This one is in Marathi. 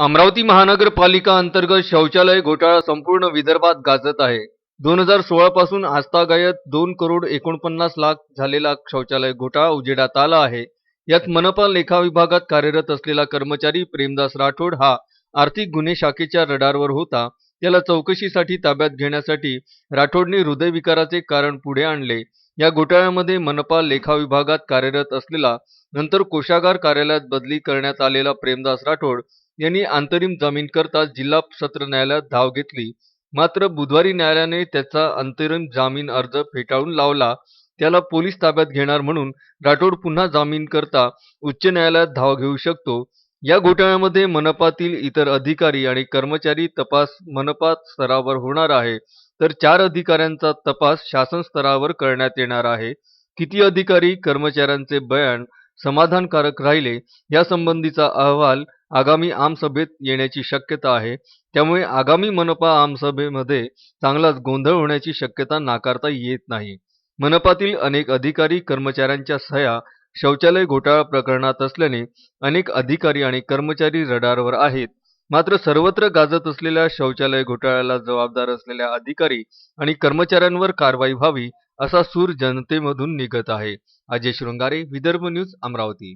अमरावती महानगरपालिका अंतर्गत शौचालय घोटाळा संपूर्ण विदर्भात गाजत आहे. दोन हजार सोळा पासून आस्थागायत दोन करोड एकोणपन्नास लाख झालेला शौचालय घोटाळा उजेडात आला आहे. यात मनपा लेखा विभागात कार्यरत असलेला कर्मचारी प्रेमदास राठोड हा आर्थिक गुन्हे शाखेच्या रडारवर होता. त्याला चौकशीसाठी ताब्यात घेण्यासाठी राठोडने हृदयविकाराचे कारण पुढे आणले. या घोटाळ्यामध्ये मनपा लेखा विभागात कार्यरत असलेला नंतर कोषागार कार्यालयात बदली करण्यात आलेला प्रेमदास राठोड यांनी अंतरिम जामीन करता जिल्हा सत्र न्यायालयात धाव घेतली. मात्र बुधवारी न्यायालयाने त्याचा अंतरिम जामीन अर्ज फेटाळून लावला. त्याला पोलीस ताब्यात घेणार म्हणून राठोड पुन्हा जामीन करता उच्च न्यायालयात धाव घेऊ शकतो. या घोटाळ्यामध्ये मनपातील इतर अधिकारी आणि कर्मचारी तपास मनपा स्तरावर होणार आहे. तर चार अधिकाऱ्यांचा तपास शासन स्तरावर करण्यात येणार आहे. किती अधिकारी कर्मचाऱ्यांचे बयान समाधानकारक राहिले यासंबंधीचा अहवाल आगामी आमसभेत येण्याची शक्यता आहे. त्यामुळे आगामी मनपा आमसभेमध्ये चांगलाच गोंधळ होण्याची शक्यता नाकारता येत नाही. मनपातील अनेक अधिकारी कर्मचाऱ्यांच्या सह्या शौचालय घोटाळा प्रकरणात असल्याने अनेक अधिकारी आणि कर्मचारी रडारवर आहेत. मात्र सर्वत्र गाजत असलेल्या शौचालय घोटाळ्याला जबाबदार असलेल्या अधिकारी आणि कर्मचाऱ्यांवर कारवाई व्हावी असा सूर जनतेमधून निघत आहे. अजय शृंगारे विदर्भ न्यूज अमरावती.